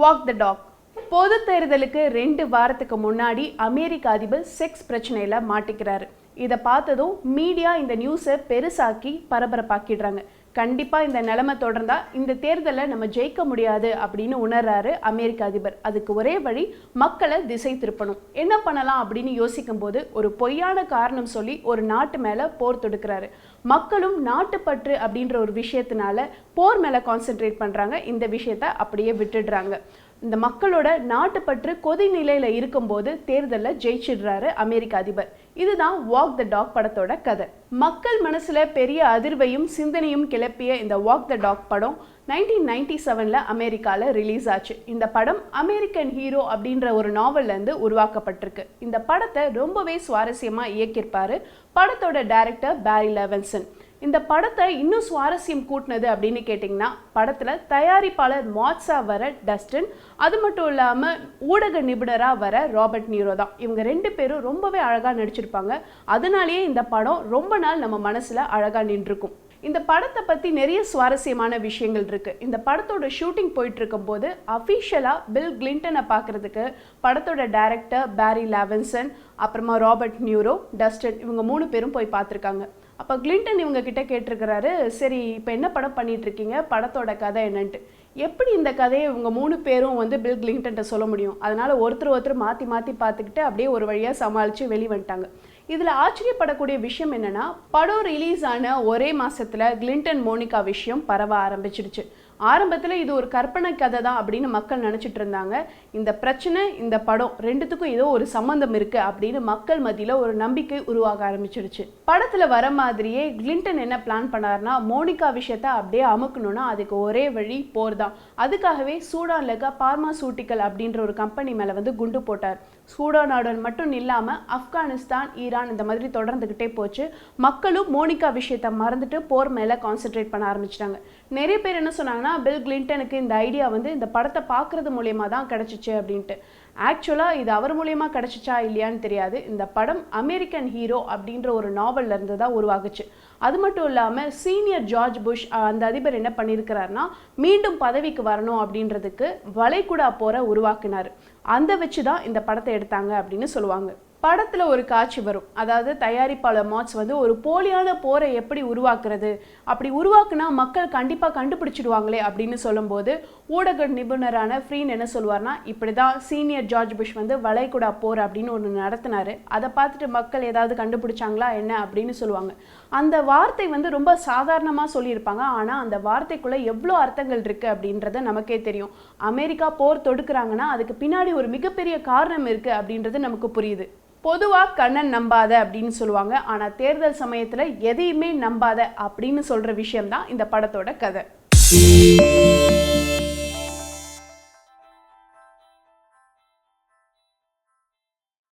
Walk the talk பொது தேர்தலுக்கு ரெண்டு வாரத்துக்கு முன்னாடி அமெரிக்க அதிபர் செக்ஸ் பிரச்சனையில மாட்டிக்கிறாரு. இதை பார்த்ததும் மீடியா இந்த நியூஸை பெருசாக்கி பரபரப்பாக்கிடுறாங்க. கண்டிப்பாக இந்த நிலைமை தொடர்ந்தால் இந்த தேர்தலை நம்ம ஜெயிக்க முடியாது அப்படின்னு உணர்றாரு அமெரிக்க அதிபர். அதுக்கு ஒரே வழி மக்களை திசை திருப்பணும். என்ன பண்ணலாம் அப்படின்னு யோசிக்கும் போது ஒரு பொய்யான காரணம் சொல்லி ஒரு நாட்டு மேலே போர் தொடுக்கிறாரு. மக்களும் நாட்டுப்பற்று அப்படின்ற ஒரு விஷயத்தினால போர் மேலே கான்சென்ட்ரேட் பண்ணுறாங்க இந்த விஷயத்த அப்படியே விட்டுடுறாங்க. இந்த மக்களோட நாட்டுப்பற்று கொதி நிலையில இருக்கும்போது தேர்தலில் ஜெயிச்சிடுறாரு அமெரிக்க அதிபர். இதுதான் வாக் த டாக் படத்தோட கதை. மக்கள் மனசுல பெரிய அதிர்வையும் சிந்தனையும் கிளப்பிய இந்த வாக் த டாக் படம் நைன்டீன் நைன்டி செவனில் அமெரிக்காவில் ரிலீஸ் ஆச்சு. இந்த படம் அமெரிக்கன் ஹீரோ அப்படின்ற ஒரு நாவல்லேருந்து உருவாக்கப்பட்டிருக்கு. இந்த படத்தை ரொம்பவே சுவாரஸ்யமாக இயக்கியிருப்பார் படத்தோட டைரக்டர் பேரி லெவன்சன் இந்த படத்தை இன்னும் சுவாரஸ்யம் கூட்டினது அப்படின்னு கேட்டிங்கன்னா படத்தில் தயாரிப்பாளர் மாட்ஸாக வர டஸ்டின் அது மட்டும் இல்லாமல் ஊடக நிபுணராக வர ராபர்ட் நீரோ தான். இவங்க ரெண்டு பேரும் ரொம்பவே அழகாக நடிச்சிருப்பாங்க. அதனாலேயே இந்த படம் ரொம்ப நாள் நம்ம மனசில் அழகாக நின்றுருக்கும் இந்த படத்தை பற்றி நிறைய சுவாரஸ்யமான விஷயங்கள் இருக்குது இந்த படத்தோட ஷூட்டிங் போயிட்டு இருக்கும்போது அஃபிஷியலாக பில் கிளின்டனை பார்க்கறதுக்கு படத்தோட டைரக்டர் பேரி லாவன்சன் அப்புறமா ராபர்ட் நியூரோ டஸ்டன் இவங்க மூணு பேரும் போய் பார்த்துருக்காங்க அப்போ கிளின்டன் இவங்க கிட்ட கேட்டிருக்கிறாரு சரி இப்போ என்ன படம் பண்ணிட்டு இருக்கீங்க படத்தோட கதை என்னன்ட்டு. எப்படி இந்த கதையை இவங்க மூணு பேரும் வந்து பில் கிளின்டன்ட்ட சொல்ல முடியும்? அதனால ஒருத்தர் ஒருத்தர் மாற்றி மாற்றி பார்த்துக்கிட்டு அப்படியே ஒரு வழியாக சமாளித்து வெளி வந்துட்டாங்க இதில் ஆச்சரியப்படக்கூடிய விஷயம் என்னென்னா படம் ரிலீஸ் ஆன ஒரே மாதத்தில் கிளின்டன் மோனிகா விஷயம் பரவ ஆரம்பிச்சிடுச்சு. ஆரம்பத்தில் இது ஒரு கற்பனை கதை தான் அப்படின்னு மக்கள் நினச்சிட்டு இருந்தாங்க. இந்த பிரச்சனை இந்த படம் ரெண்டுத்துக்கும் ஏதோ ஒரு சம்மந்தம் இருக்குது அப்படின்னு மக்கள் மத்தியில் ஒரு நம்பிக்கை உருவாக ஆரம்பிச்சிடுச்சு படத்தில் வர மாதிரியே கிளின்டன் என்ன பிளான் பண்ணாருன்னா மோனிகா விஷயத்த அப்படியே அமுக்கணும்னா அதுக்கு ஒரே வழி போர் தான். அதுக்காகவே சூடான்ல இருக்க பார்மாசூட்டிக்கல் அப்படின்ற ஒரு கம்பெனி மேலே வந்து குண்டு போட்டார். சூடானுடன் மட்டும் இல்லாமல் ஆப்கானிஸ்தான் ஈரான் இந்த மாதிரி தொடர்ந்துக்கிட்டே போச்சு. மக்களும் மோனிகா விஷயத்தை மறந்துட்டு போர் மேலே கான்சென்ட்ரேட் பண்ண ஆரம்பிச்சிட்டாங்க. நிறைய பேர் என்ன சொன்னாங்கன்னா பில் கிளின்டனுக்கு இந்த ஐடியா வந்து இந்த படத்தை பார்க்கறது மூலியமாக தான் கிடைச்சிச்சு அப்படின்ட்டு. ஆக்சுவலாக இது அவர் மூலியமாக கிடச்சிச்சா இல்லையான்னு தெரியாது. இந்த படம் அமெரிக்கன் ஹீரோ அப்படின்ற ஒரு நாவல்ல இருந்து தான் உருவாகுச்சு. அது மட்டும் இல்லாமல் சீனியர் ஜார்ஜ் புஷ் அந்த அதிபர் என்ன பண்ணியிருக்கிறாருன்னா மீண்டும் பதவிக்கு வரணும் அப்படின்றதுக்கு வளைகுடா போரை உருவாக்கினார். அந்த வச்சு தான் இந்த படத்தை எடுத்தாங்க அப்படின்னு சொல்லுவாங்க. படத்தில் ஒரு காட்சி வரும். அதாவது தயாரிப்பாளர் மாட்ஸ் வந்து ஒரு போலியான போரை எப்படி உருவாக்குறது அப்படி உருவாக்குனா மக்கள் கண்டிப்பாக கண்டுபிடிச்சிடுவாங்களே அப்படின்னு சொல்லும்போது ஊடக நிபுணரான ஃப்ரீன் என்ன சொல்லுவார்னா இப்படிதான் சீனியர் ஜார்ஜ் புஷ் வந்து வளைகுடா போர் அப்படின்னு ஒன்று நடத்தினார். அதை பார்த்துட்டு மக்கள் ஏதாவது கண்டுபிடிச்சாங்களா என்ன அப்படின்னு சொல்லுவாங்க. அந்த வார்த்தை வந்து ரொம்ப சாதாரணமாக சொல்லியிருப்பாங்க. ஆனால் அந்த வார்த்தைக்குள்ளே எவ்வளோ அர்த்தங்கள் இருக்குது அப்படின்றத நமக்கே தெரியும். அமெரிக்கா போர் தொடுக்குறாங்கன்னா அதுக்கு பின்னாடி ஒரு மிகப்பெரிய காரணம் இருக்குது அப்படின்றது நமக்கு புரியுது. பொதுவாக கண்ணன் நம்பாத அப்படின்னு சொல்லுவாங்க. ஆனால் தேர்தல் சமயத்தில் எதையுமே நம்பாத அப்படின்னு சொல்கிற விஷயம்தான் இந்த படத்தோட கதை.